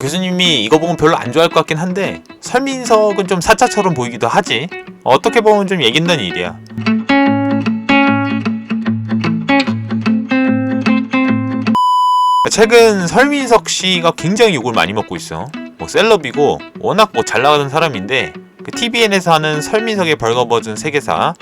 교수님이 이거 보면 별로 안 좋아할 것 같긴 한데 설민석은 좀 사자처럼 보이기도 하지. 어떻게 보면 좀 얘긴다는 일이야. 최근 설민석 씨가 굉장히 욕을 많이 먹고 있어. 뭐 셀럽이고 워낙 뭐 잘 나가는 사람인데 그 TVN에서 하는 설민석의 벌거벗은 세계사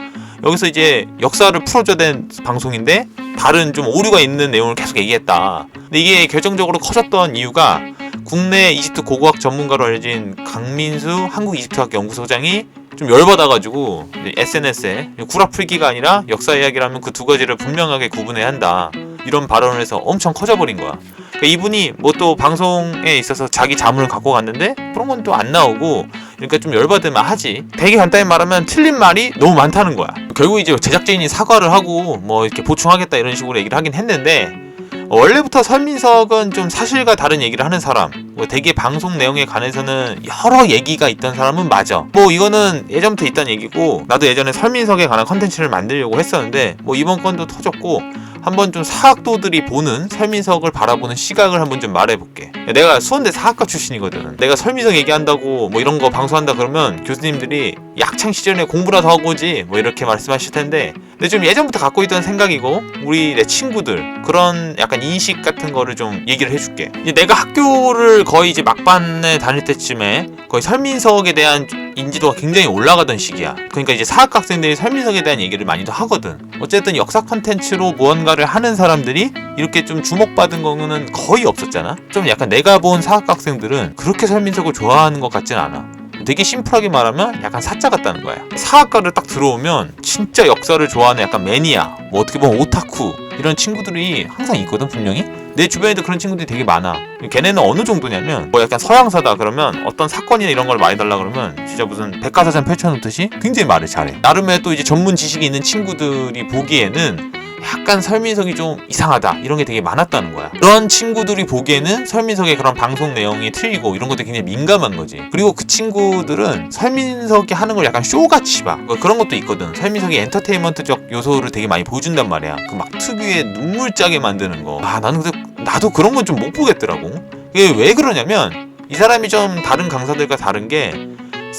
여기서 이제 역사를 풀어줘야 되는 방송인데 다른 좀 오류가 있는 내용을 계속 얘기했다. 근데 이게 결정적으로 커졌던 이유가 국내 이집트 고고학 전문가로 알려진 강민수 한국 이집트학 연구소장이 좀 열받아가지고 SNS에 구라 풀기가 아니라 역사 이야기라면 그 두 가지를 분명하게 구분해야 한다. 이런 발언을 해서 엄청 커져버린 거야. 그러니까 이분이 뭐 또 방송에 있어서 자기 자문을 갖고 갔는데 그런 건 또 안 나오고 그러니까 좀 열받으면 하지. 되게 간단히 말하면 틀린 말이 너무 많다는 거야. 결국 이제 제작진이 사과를 하고 뭐 이렇게 보충하겠다 이런 식으로 얘기를 하긴 했는데 어, 원래부터 설민석은 좀 사실과 다른 얘기를 하는 사람. 뭐 되게 방송 내용에 관해서는 여러 얘기가 있던 사람은 맞아. 뭐 이거는 예전부터 있던 얘기고 나도 예전에 설민석에 관한 컨텐츠를 만들려고 했었는데 뭐 이번 건도 터졌고 한번 좀 사학도들이 보는 설민석을 바라보는 시각을 한번 좀 말해볼게. 내가 수원대 사학과 출신이거든. 내가 설민석 얘기한다고 뭐 이런 거 방송한다 그러면 교수님들이 약창 시절에 공부라도 하고 오지 뭐 이렇게 말씀하실 텐데 근데 좀 예전부터 갖고 있던 생각이고 우리 내 친구들 그런 약간 인식 같은 거를 좀 얘기를 해줄게. 내가 학교를 거의 이제 막반에 다닐 때쯤에 거의 설민석에 대한 인지도가 굉장히 올라가던 시기야. 그러니까 이제 사학과 학생들이 설민석에 대한 얘기를 많이도 하거든. 어쨌든 역사 컨텐츠로 무언가를 하는 사람들이 이렇게 좀 주목받은 거는 거의 없었잖아. 좀 약간 내가 본 사학과 학생들은 그렇게 설민석을 좋아하는 것 같진 않아. 되게 심플하게 말하면 약간 사자 같다는 거야. 사학과를 딱 들어오면 진짜 역사를 좋아하는 약간 매니아, 뭐 어떻게 보면 오타쿠 이런 친구들이 항상 있거든 분명히. 내 주변에도 그런 친구들이 되게 많아. 걔네는 어느 정도냐면 뭐 약간 서양사다 그러면 어떤 사건이나 이런 걸 말해달라 그러면 진짜 무슨 백과사전 펼쳐놓듯이 굉장히 말을 잘해. 나름의 또 이제 전문 지식이 있는 친구들이 보기에는 약간 설민석이 좀 이상하다 이런 게 되게 많았다는 거야. 그런 친구들이 보기에는 설민석의 그런 방송 내용이 틀리고 이런 것들이 굉장히 민감한 거지. 그리고 그 친구들은 설민석이 하는 걸 약간 쇼같이 봐. 그러니까 그런 것도 있거든. 설민석이 엔터테인먼트적 요소를 되게 많이 보여준단 말이야. 그 막 특유의 눈물 짜게 만드는 거. 아 나는 근데 나도 그런 건 좀 못 보겠더라고. 왜 그러냐면 이 사람이 좀 다른 강사들과 다른 게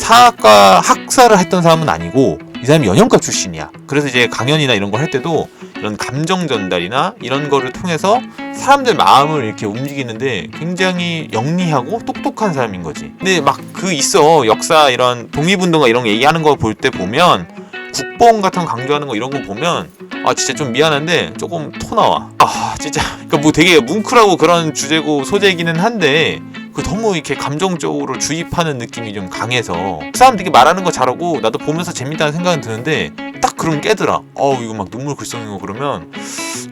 사학과 학사를 했던 사람은 아니고 이 사람이 연영과 출신이야. 그래서 이제 강연이나 이런 걸 할 때도 이런 감정 전달이나 이런 거를 통해서 사람들 마음을 이렇게 움직이는데 굉장히 영리하고 똑똑한 사람인 거지. 근데 막 그 있어 역사 이런 독립운동가 이런 거 얘기하는 거 볼 때 보면 국뽕 같은 거 강조하는 거 이런 거 보면 아 진짜 좀 미안한데 조금 토 나와. 아 진짜 그러니까 뭐 되게 뭉클하고 그런 주제고 소재이기는 한데 그 너무 이렇게 감정적으로 주입하는 느낌이 좀 강해서 그 사람 되게 말하는 거 잘하고 나도 보면서 재밌다는 생각은 드는데 딱 그런 깨더라. 어우 이거 막 눈물 글썽이고 그러면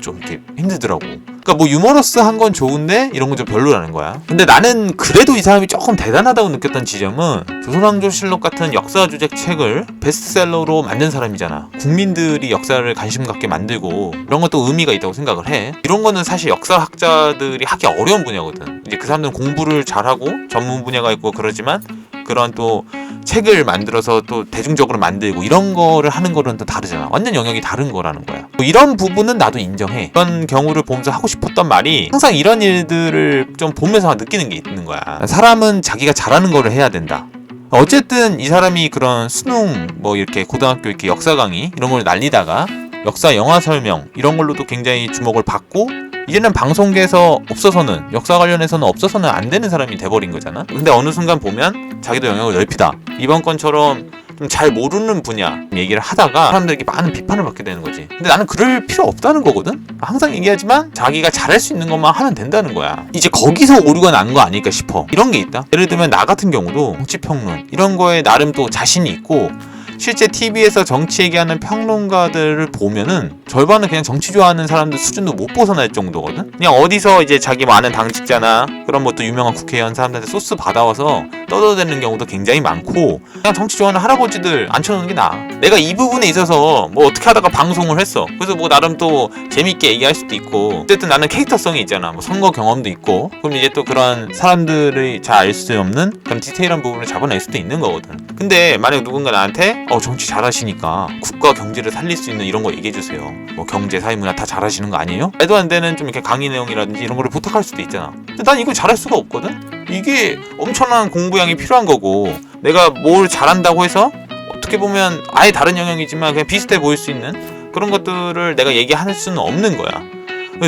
좀 이렇게 힘들더라고. 그러니까 뭐 유머러스한 건 좋은데 이런 건 좀 별로라는 거야. 근데 나는 그래도 이 사람이 조금 대단하다고 느꼈던 지점은 조선왕조실록 같은 역사 주제 책을 베스트셀러로 만든 사람이잖아. 국민들이 역사를 관심 갖게 만들고 이런 것도 의미가 있다고 생각을 해. 이런 거는 사실 역사학자들이 하기 어려운 분야거든. 이제 그 사람들은 공부를 잘하고 전문 분야가 있고 그러지만 그런 또 책을 만들어서 또 대중적으로 만들고 이런 거를 하는 거는 또 다르잖아. 완전 영역이 다른 거라는 거야. 뭐 이런 부분은 나도 인정해. 이런 경우를 보면서 하고 싶었던 말이 항상 이런 일들을 좀 보면서 느끼는 게 있는 거야. 사람은 자기가 잘하는 거를 해야 된다. 어쨌든 이 사람이 그런 수능 뭐 이렇게 고등학교 이렇게 역사 강의 이런 걸 날리다가 역사 영화 설명 이런 걸로도 굉장히 주목을 받고 이제는 방송계에서 없어서는 역사 관련해서는 없어서는 안 되는 사람이 돼버린 거잖아. 근데 어느 순간 보면 자기도 영역을 넓히다. 이번 건처럼 좀 잘 모르는 분야 얘기를 하다가 사람들에게 많은 비판을 받게 되는 거지. 근데 나는 그럴 필요 없다는 거거든. 항상 얘기하지만 자기가 잘할 수 있는 것만 하면 된다는 거야. 이제 거기서 오류가 난 거 아닐까 싶어. 이런 게 있다. 예를 들면 나 같은 경우도 정치 평론 이런 거에 나름 또 자신이 있고 실제 TV에서 정치 얘기하는 평론가들을 보면은 절반은 그냥 정치 좋아하는 사람들 수준도 못 벗어날 정도거든. 그냥 어디서 이제 자기 뭐 아는 당직자나 그런 뭐또 유명한 국회의원 사람들한테 소스 받아와서 떠들어대는 경우도 굉장히 많고 그냥 정치 좋아하는 할아버지들 앉혀놓는 게 나아. 내가 이 부분에 있어서 뭐 어떻게 하다가 방송을 했어. 그래서 뭐 나름 또 재밌게 얘기할 수도 있고 어쨌든 나는 캐릭터성이 있잖아. 뭐 선거 경험도 있고 그럼 이제 또 그런 사람들이 잘 알 수 없는 그런 디테일한 부분을 잡아낼 수도 있는 거거든. 근데 만약 누군가 나한테 어 정치 잘하시니까 국가 경제를 살릴 수 있는 이런 거 얘기해 주세요. 뭐 경제, 사회, 문화 다 잘하시는 거 아니에요? 말도 안 되는 좀 이렇게 강의 내용이라든지 이런 거를 부탁할 수도 있잖아. 근데 난 이걸 잘할 수가 없거든. 이게 엄청난 공부량이 필요한 거고 내가 뭘 잘한다고 해서 어떻게 보면 아예 다른 영역이지만 그냥 비슷해 보일 수 있는 그런 것들을 내가 얘기할 수는 없는 거야.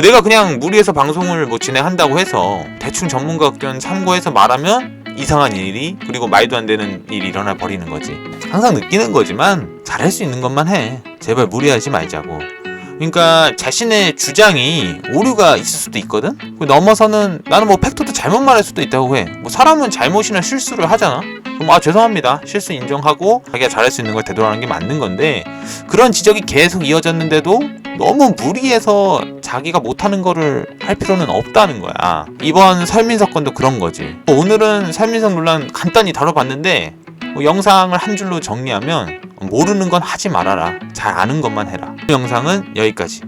내가 그냥 무리해서 방송을 뭐 진행한다고 해서 대충 전문가 의견 참고해서 말하면 이상한 일이 그리고 말도 안 되는 일이 일어나 버리는 거지. 항상 느끼는 거지만 잘할 수 있는 것만 해. 제발 무리하지 말자고. 그러니까 자신의 주장이 오류가 있을 수도 있거든. 그 넘어서는 나는 뭐 팩토도 잘못 말할 수도 있다고 해. 뭐 사람은 잘못이나 실수를 하잖아. 그럼 아 죄송합니다. 실수 인정하고 자기가 잘할 수 있는 걸 되돌아가는 게 맞는 건데 그런 지적이 계속 이어졌는데도 너무 무리해서 자기가 못하는 거를 할 필요는 없다는 거야. 이번 설민석 건도 그런 거지. 오늘은 설민석 논란 간단히 다뤄봤는데 뭐 영상을 한 줄로 정리하면 모르는 건 하지 말아라. 잘 아는 것만 해라. 이 영상은 여기까지.